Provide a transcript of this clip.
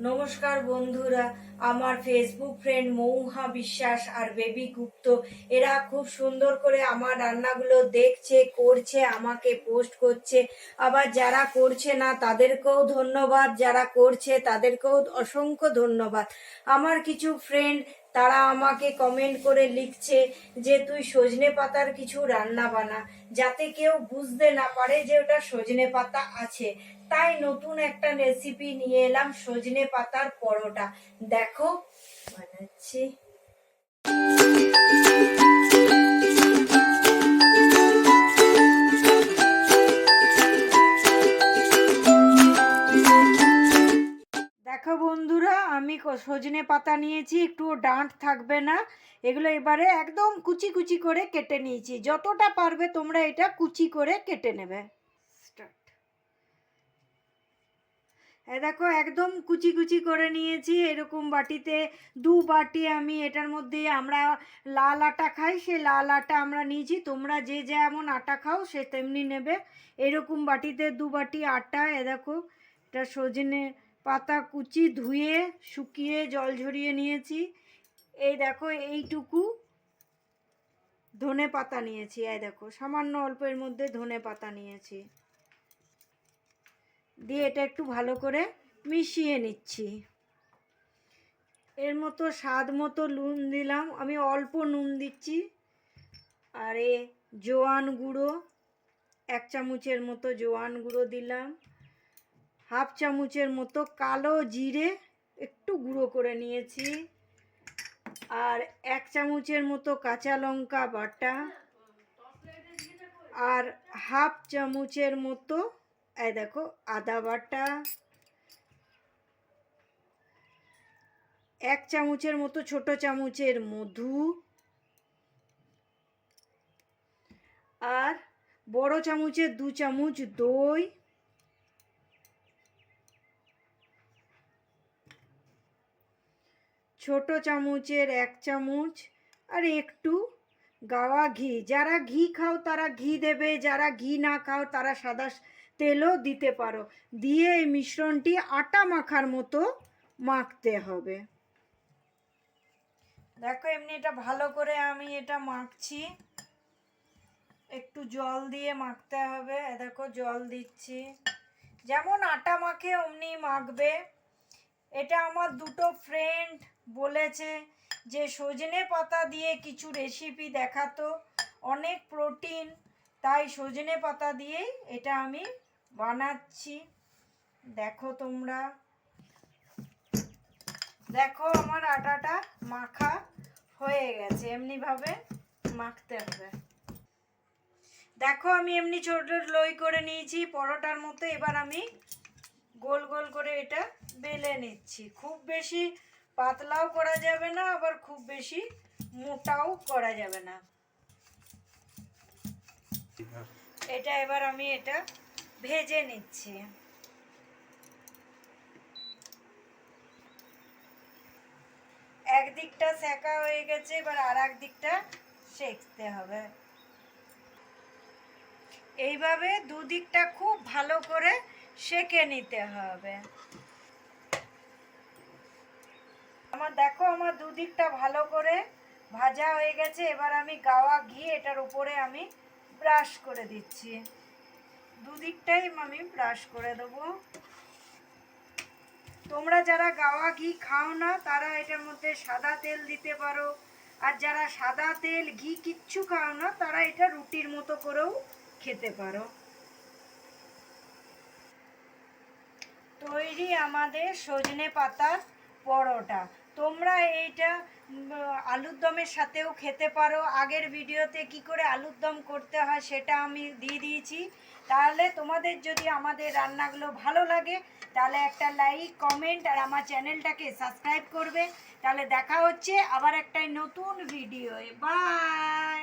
নমস্কার বন্ধুরা, আমার ফেসবুক ফ্রেন্ড মৌহা বিশ্বাস আর বেবি গুপ্ত। এরা খুব সুন্দর করে আমার রান্নাগুলো দেখছে, করছে, আমাকে পোস্ট করছে। আবার যারা করছে না, তাদেরকেও ধন্যবাদ। যারা করছে, তাদেরকেও অসংখ্য ধন্যবাদ। আমার কিছু ফ্রেন্ড তারা আমাকে কমেন্ট করে লিখছে যে, তুই সজনে পাতার কিছু রান্না বানা, যাতে কেউ বুঝতে না পারে যে, ওটা সজনে পাতা আছে। তাই নতুন একটা রেসিপি নিয়ে এলাম সজনে পাতার পরোটা। দেখো, বানাচ্ছি। দেখো বন্ধুরা, আমি সজনে পাতা নিয়েছি একটু ডাঁট থাকবে না। এগুলো এবারে একদম কুচি কুচি করে কেটে নিয়েছি। যতটা পারবে তোমরা এটা কুচি করে কেটে নেবে। দেখো, একদম কুচি কুচি করে নিয়েছি। এরকম বাটিতে দু বাটি আমি এটার মধ্যে আমরা লাল আটা খাই, সেই লাল আটা আমরা নিয়েছি। তোমরা যে যেমন আটা খাও সে তেমনি নেবে। এরকম বাটিতে দু বাটি আটা, এ দেখো, এটা সজনে পাতা কুচি ধুয়ে, শুকিয়ে, জল ঝরিয়ে নিয়েছি। এই দেখো, এইটুকু ধনে পাতা নিয়েছি। এই দেখো, সামান্য অল্পের মধ্যে ধনে পাতা নিয়েছি। দিয়ে এটা একটু ভালো করে মিশিয়ে নিচ্ছি। এর মতো স্বাদ মতো নুন দিলাম। আমি অল্প নুন দিচ্ছি। আর এ জোয়ান গুঁড়ো, এক চামচের মতো জোয়ান গুঁড়ো দিলাম। হাফ চামচের মতো কালো জিরে একটু গুঁড়ো করে নিয়েছি। আর এক চামচের মতো কাঁচা লঙ্কা বাটা। আর হাফ চামচের মতো, এই দেখো, আদা বাটা। এক চামচের মতো ছোট চামচের মধু। আর বড় চামচের দু চামচ দই। ছোট চামচের এক চামচ আর একটু গাওয়া ঘি। যারা ঘি খাও, তারা ঘি দেবে। যারা ঘি না খাও, তারা সাদা তেলও দিতে পারো। দিয়ে এই মিশ্রণটি আটা মাখার মতো মাখতে হবে। দেখো, এমনি এটা ভালো করে আমি এটা মাখছি। একটু জল দিয়ে মাখতে হবে। দেখো, জল দিচ্ছি। যেমন আটা মাখে, অমনি মাখবে। এটা আমার দুটো ফ্রেন্ড বলেছে যে সজনে পাতা দিয়ে কিছু রেসিপি দেখাতো, অনেক প্রোটিন তাই সজনে পাতা দিয়েই এটা আমি বানাচ্ছি। দেখো তোমরা। দেখো আমার আটাটা মাখা হয়ে গেছে, এমনিভাবে মাখতে হবে। দেখো আমি এমনি ছোট লই করে নিয়েছি, পরোটার মতো এবার আমি গোল গোল করে এটা বেলে নিচ্ছি। খুব বেশি পাতলাও করা যাবে না, আবার খুব বেশি মোটাও করা যাবে না। এটা এবার আমি এটা ভেজে নিচ্ছি। একদিকটা সেকা হয়ে গেছে, এবার আর দিকটা সেকতে হবে। এইভাবে দুদিকটা খুব ভালো করে সেকে নিতে হবে। আমার দেখো আমার দুদিকটা ভালো করে ভাজা হয়ে গেছে, এবার আমি গাওয়া ঘি এটার উপরে আমি ব্রাশ করে দিচ্ছি। দুদিকটাই আমি ব্রাশ করে দেবো। তোমরা যারা গাওয়া ঘি খাও না, তারা এটার মধ্যে সাদা তেল দিতে পারো। আর যারা সাদা তেল ঘি কিচ্ছু খাও না, তারা এটা রুটির মতো করেও খেতে পারো। তৈরি আমাদের সজনে পাতার পরোটা। তোমরা এইটা আলুর দমের সাথেও খেতে পারো। আগের ভিডিওতে কি করে আলুর দম করতে হয় সেটা আমি দিয়ে দিয়েছি। তাহলে তোমাদের যদি আমাদের রান্নাগুলো ভালো লাগে, তাহলে একটা লাইক, কমেন্ট, আর আমার চ্যানেলটাকে সাবস্ক্রাইব করবে। তাহলে দেখা হচ্ছে আবার একটা নতুন ভিডিও বাই!